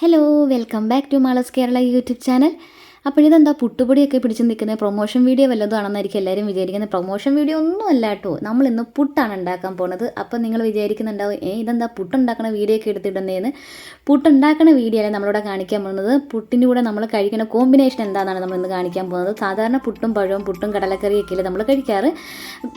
Hello welcome back to Malas Kerala YouTube channel അപ്പോൾ ഇതെന്താ പുട്ടുപൊടിയൊക്കെ പിടിച്ച് നിൽക്കുന്നത് പ്രൊമോഷൻ വീഡിയോ വല്ലതും ആണെന്നായിരിക്കും എല്ലാവരും വിചാരിക്കുന്നത്. പ്രൊമോഷൻ വീഡിയോ ഒന്നും അല്ല കേട്ടോ നമ്മൾ ഇന്ന് പുട്ടാണ് ഉണ്ടാക്കാൻ പോണത്. അപ്പോൾ നിങ്ങൾ വിചാരിക്കുന്നുണ്ടാവും ഏ ഇതെന്താ പുട്ടുണ്ടാക്കണ വീഡിയോ ഒക്കെ എടുത്തിടുന്നതെന്ന് പുട്ടുണ്ടാക്കണ വീഡിയോ അല്ല നമ്മളിവിടെ കാണിക്കാൻ പോകുന്നത്. പുട്ടിന്റെ കൂടെ നമ്മൾ കഴിക്കുന്ന കോമ്പിനേഷൻ എന്താണെന്നാണ് നമ്മൾ ഇന്ന് കാണിക്കാൻ പോകുന്നത്. സാധാരണ പുട്ടും പഴവും പുട്ടും കടലക്കറിയൊക്കെ അല്ലേ നമ്മൾ കഴിക്കാറ്.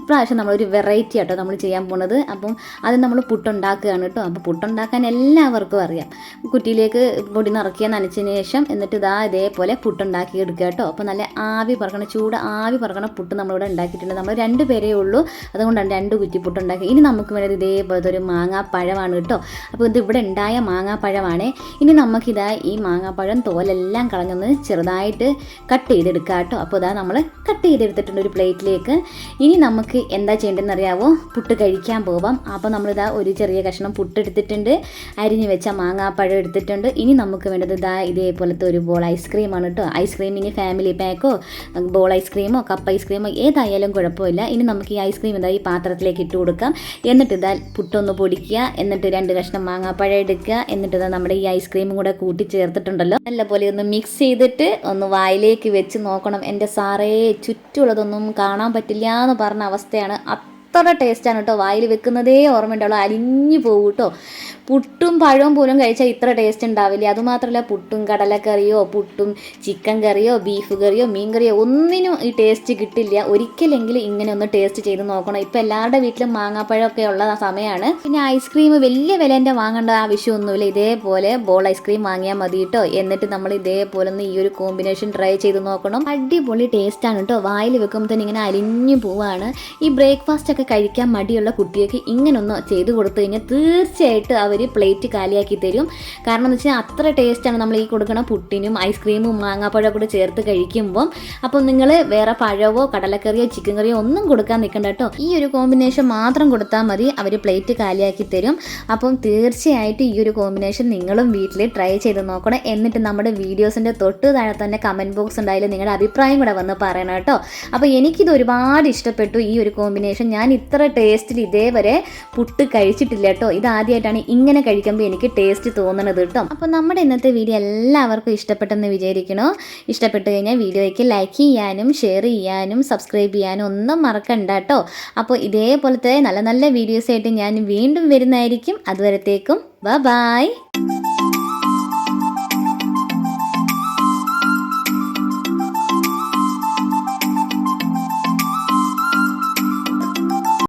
പ്രാവശ്യം നമ്മളൊരു വെറൈറ്റി ആട്ടോ നമ്മൾ ചെയ്യാൻ പോകുന്നത് അപ്പം അത് നമ്മൾ പുട്ടുണ്ടാക്കുകയാണ് കേട്ടോ. അപ്പോൾ പുട്ടുണ്ടാക്കാൻ എല്ലാവർക്കും അറിയാം. കുറ്റിയിലേക്ക് പൊടി നിറക്കിയ നനച്ചതിന് ശേഷം എന്നിട്ട് ഇതാ ഇതേപോലെ പുട്ടുണ്ടാക്കി എടുക്കുക കേട്ടോ. അപ്പോൾ നല്ല ആവി പറക്കണ ചൂട് ആവി പറക്കണ പുട്ട് നമ്മളിവിടെ ഉണ്ടാക്കിയിട്ടുണ്ട്. നമ്മൾ രണ്ട് പേരേ ഉള്ളൂ. അതുകൊണ്ടാണ് രണ്ട് കുറ്റി പുട്ട് ഉണ്ടാക്കി ഇനി നമുക്ക് വേണ്ടത് ഇതേപോലത്തെ ഒരു മാങ്ങാപ്പഴമാണ് കേട്ടോ. അപ്പോൾ ഇത് ഇവിടെ ഉണ്ടായ മാങ്ങാപ്പഴമാണ്. ഇനി നമുക്കിതാ ഈ മാങ്ങാപ്പഴം തോലെല്ലാം കളഞ്ഞൊന്ന് ചെറുതായിട്ട് കട്ട് ചെയ്തെടുക്കുക കേട്ടോ. അപ്പോൾ ഇതാ നമ്മൾ കട്ട് ചെയ്തെടുത്തിട്ടുണ്ട് ഒരു പ്ലേറ്റിലേക്ക്. ഇനി നമുക്ക് എന്താ ചെയ്യേണ്ടതെന്ന് അറിയാവോ? പുട്ട് കഴിക്കാൻ പോവാം. അപ്പോൾ നമ്മളിതാ ഒരു ചെറിയ കഷ്ണം പുട്ട് എടുത്തിട്ടുണ്ട്. അരിഞ്ഞ് വെച്ച മാങ്ങാപ്പഴം എടുത്തിട്ടുണ്ട്. ഇനി നമുക്ക് വേണ്ടത് ഇതാ ഇതേപോലത്തെ ഒരു ബോൾ ഐസ്ക്രീമാണ് കേട്ടോ. ഐസ്ക്രീം ഫാമിലി പാക്കോ ബോൾ ഐസ്ക്രീമോ കപ്പ് ഐസ്ക്രീമോ ഏതായാലും കുഴപ്പമില്ല. ഇനി നമുക്ക് ഈ ഐസ്ക്രീം ഇതാ ഈ പാത്രത്തിലേക്ക് ഇട്ട് കൊടുക്കാം. എന്നിട്ട് ഇതാ പുട്ടൊന്ന് പൊടിക്കുക എന്നിട്ട് രണ്ട് കഷ്ണം മാങ്ങാപ്പഴം എടുക്കുക എന്നിട്ട് ഇതാ നമ്മുടെ ഈ ഐസ്ക്രീമും കൂടെ കൂട്ടി ചേർത്തിട്ടുണ്ടല്ലോ. നല്ലപോലെ ഒന്ന് മിക്സ് ചെയ്തിട്ട് ഒന്ന് വായിലേക്ക് വെച്ച് നോക്കണം. എന്റെ സാറേ ചുറ്റുമുള്ളതൊന്നും കാണാൻ പറ്റില്ല എന്ന് പറഞ്ഞ അവസ്ഥയാണ്. അത്ര ടേസ്റ്റാണ് കേട്ടോ. വായിൽ വെക്കുന്നതേ ഓർമ്മയുണ്ടാവുള്ളൂ. അലിഞ്ഞു പോകും കേട്ടോ. പുട്ടും പഴവും പോലും കഴിച്ചാൽ ഇത്ര ടേസ്റ്റ് ഉണ്ടാവില്ല? അതുമാത്രമല്ല പുട്ടും കടലക്കറിയോ പുട്ടും ചിക്കൻ കറിയോ ബീഫ് കറിയോ മീൻ കറിയോ ഒന്നിനും ഈ ടേസ്റ്റ് കിട്ടില്ല. ഒരിക്കലെങ്കിലും ഇങ്ങനെ ഒന്ന് ടേസ്റ്റ് ചെയ്ത് നോക്കണം. ഇപ്പം എല്ലാവരുടെ വീട്ടിലും മാങ്ങാപ്പഴമൊക്കെ ഉള്ള സമയമാണ് പിന്നെ ഐസ്ക്രീം വലിയ വിലേന്റെ വാങ്ങേണ്ട ആവശ്യമൊന്നുമില്ല. ഇതേപോലെ ബോൾ ഐസ്ക്രീം വാങ്ങിയാൽ മതി കേട്ടോ എന്നിട്ട് നമ്മൾ ഇതേപോലെ ഒന്ന് ഈ ഒരു കോമ്പിനേഷൻ ട്രൈ ചെയ്ത് നോക്കണം. അടിപൊളി ടേസ്റ്റാണ് കേട്ടോ വായിൽ വെക്കുമ്പോൾ തന്നെ ഇങ്ങനെ അലിഞ്ഞു പോവാണ്. ഈ ബ്രേക്ക്ഫാസ്റ്റ് ഒക്കെ കഴിക്കാൻ മടിയുള്ള കുട്ടികൾക്ക് ഇങ്ങനൊന്ന് ചെയ്ത് കൊടുത്തു കഴിഞ്ഞാൽ തീർച്ചയായിട്ടും അവർ പ്ലേറ്റ് കാലിയാക്കി തരും. കാരണം എന്ന് വെച്ചാൽ അത്ര ടേസ്റ്റാണ് നമ്മൾ ഈ കൊടുക്കുന്ന പുട്ടിനും ഐസ്ക്രീമും മാങ്ങാപ്പഴം കൂടെ ചേർത്ത് കഴിക്കുമ്പം. അപ്പം നിങ്ങൾ വേറെ പഴവോ കടലക്കറിയോ ചിക്കൻ കറിയോ ഒന്നും കൊടുക്കാൻ നിൽക്കണ്ട കേട്ടോ ഈ ഒരു കോമ്പിനേഷൻ മാത്രം കൊടുത്താൽ മതി. അവർ പ്ലേറ്റ് കാലിയാക്കി തരും. അപ്പം തീർച്ചയായിട്ടും ഈ ഒരു കോമ്പിനേഷൻ നിങ്ങളും വീട്ടിൽ ട്രൈ ചെയ്ത് നോക്കണം. എന്നിട്ട് നമ്മുടെ വീഡിയോസിന്റെ തൊട്ട് താഴെ തന്നെ കമന്റ് ബോക്സ് ഉണ്ടായാലും നിങ്ങളുടെ അഭിപ്രായം കൂടെ വന്ന് പറയണം കേട്ടോ അപ്പോൾ എനിക്കിത് ഒരുപാട് ഇഷ്ടപ്പെട്ടു ഈ ഒരു കോമ്പിനേഷൻ ഞാൻ ഇത്ര ടേസ്റ്റിൽ ഇതേവരെ പുട്ട് കഴിച്ചിട്ടില്ല കേട്ടോ ഇത് ആദ്യമായിട്ടാണ് ഇങ്ങനെ കഴിക്കുമ്പോൾ എനിക്ക് ടേസ്റ്റ് തോന്നണത് കേട്ടോ അപ്പോൾ നമ്മുടെ ഇന്നത്തെ വീഡിയോ എല്ലാവർക്കും ഇഷ്ടപ്പെട്ടെന്ന് വിചാരിക്കണോ. ഇഷ്ടപ്പെട്ട് കഴിഞ്ഞാൽ വീഡിയോയ്ക്ക് ലൈക്ക് ചെയ്യാനും ഷെയർ ചെയ്യാനും സബ്സ്ക്രൈബ് ചെയ്യാനും ഒന്നും മറക്കണ്ട കേട്ടോ അപ്പോൾ ഇതേപോലത്തെ നല്ല നല്ല വീഡിയോസായിട്ട് ഞാൻ വീണ്ടും വരുന്നതായിരിക്കും. അതുവരത്തേക്കും ബ ബായ്